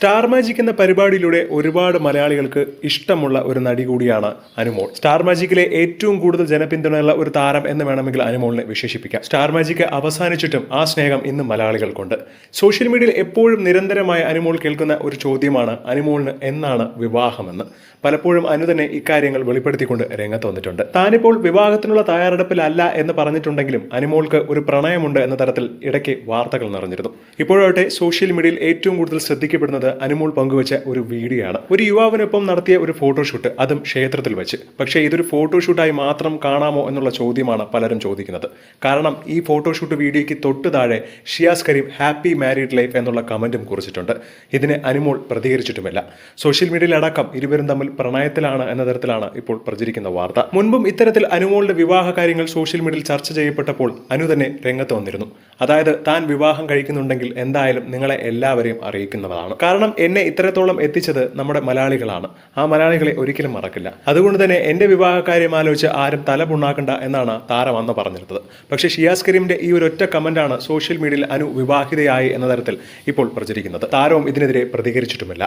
Star magic എന്ന പരിപാടിയിലൂടെ ഒരുപാട് മലയാളികൾക്ക് ഇഷ്ടമുള്ള ഒരു നടി കൂടിയാണ് അനുമോൾ. സ്റ്റാർ മാജിക്കിലെ ഏറ്റവും കൂടുതൽ ജനപിന്തുണയുള്ള ഒരു താരം എന്ന് വേണമെങ്കിൽ അനുമോളിനെ വിശേഷിപ്പിക്കാം. സ്റ്റാർ മാജിക് അവസാനിച്ചിട്ടും ആ സ്നേഹം ഇന്ന് മലയാളികൾക്കുണ്ട്. സോഷ്യൽ മീഡിയയിൽ എപ്പോഴും നിരന്തരമായി അനുമോൾ കേൾക്കുന്ന ഒരു ചോദ്യമാണ് അനുമോളിന് എന്നാണ് വിവാഹമെന്ന്. പലപ്പോഴും അനു തന്നെ ഇക്കാര്യങ്ങൾ വെളിപ്പെടുത്തിക്കൊണ്ട് രംഗത്ത് വന്നിട്ടുണ്ട്. താനിപ്പോൾ വിവാഹത്തിനുള്ള തയ്യാറെടുപ്പിലല്ല എന്ന് പറഞ്ഞിട്ടുണ്ടെങ്കിലും അനുമോൾക്ക് ഒരു പ്രണയമുണ്ട് എന്ന തരത്തിൽ ഇടയ്ക്ക് വാർത്തകൾ നിറഞ്ഞിരുന്നു. ഇപ്പോഴാവട്ടെ സോഷ്യൽ മീഡിയയിൽ ഏറ്റവും കൂടുതൽ ശ്രദ്ധിക്കപ്പെടുന്നത് അനുമോൾ പങ്കുവച്ച ഒരു വീഡിയോ ആണ് ഒരു യുവാവിനൊപ്പം നടത്തിയ ഒരു ഫോട്ടോഷൂട്ട് അതും ക്ഷേത്രത്തിൽ വെച്ച്. പക്ഷേ ഇതൊരു ഫോട്ടോഷൂട്ടായി മാത്രം കാണാമോ എന്നുള്ള ചോദ്യമാണ് പലരും ചോദിക്കുന്നത്. കാരണം ഈ ഫോട്ടോഷൂട്ട് വീഡിയോയ്ക്ക് തൊട്ട് താഴെ Shiyas Kareem happy married life എന്നുള്ള കമന്റും കുറിച്ചിട്ടുണ്ട്. ഇതിന് അനുമോൾ പ്രതികരിച്ചിട്ടുമില്ല. സോഷ്യൽ മീഡിയയിൽ അടക്കം ഇരുവരും തമ്മിൽ പ്രണയത്തിലാണ് എന്ന തരത്തിലാണ് ഇപ്പോൾ പ്രചരിക്കുന്ന വാർത്ത. മുൻപും ഇത്തരത്തിൽ അനുമോളുടെ വിവാഹ കാര്യങ്ങൾ സോഷ്യൽ മീഡിയയിൽ ചർച്ച ചെയ്യപ്പെട്ടപ്പോൾ അനു തന്നെ രംഗത്ത് വന്നിരുന്നു. അതായത് താൻ വിവാഹം കഴിക്കുന്നുണ്ടെങ്കിൽ എന്തായാലും നിങ്ങളെ എല്ലാവരെയും അറിയിക്കുന്നതാണ് കാരണം എന്നെ ഇത്രത്തോളം എത്തിച്ചത് നമ്മുടെ മലയാളികളാണ്. ആ മലയാളികളെ ഒരിക്കലും മറക്കില്ല. അതുകൊണ്ട് തന്നെ എന്റെ വിവാഹ കാര്യം ആലോചിച്ച് ആരും തല പുണ്ണാക്കണ്ട എന്നാണ് താരം അന്ന് പറഞ്ഞിരുന്നത്. പക്ഷേ ഷിയാസ് കരീമിന്റെ ഈ ഒരു ഒറ്റ കമന്റാണ് സോഷ്യൽ മീഡിയയിൽ അനു വിവാഹിതയായി എന്ന തരത്തിൽ ഇപ്പോൾ പ്രചരിക്കുന്നത്. താരവും ഇതിനെതിരെ പ്രതികരിച്ചിട്ടുമില്ല.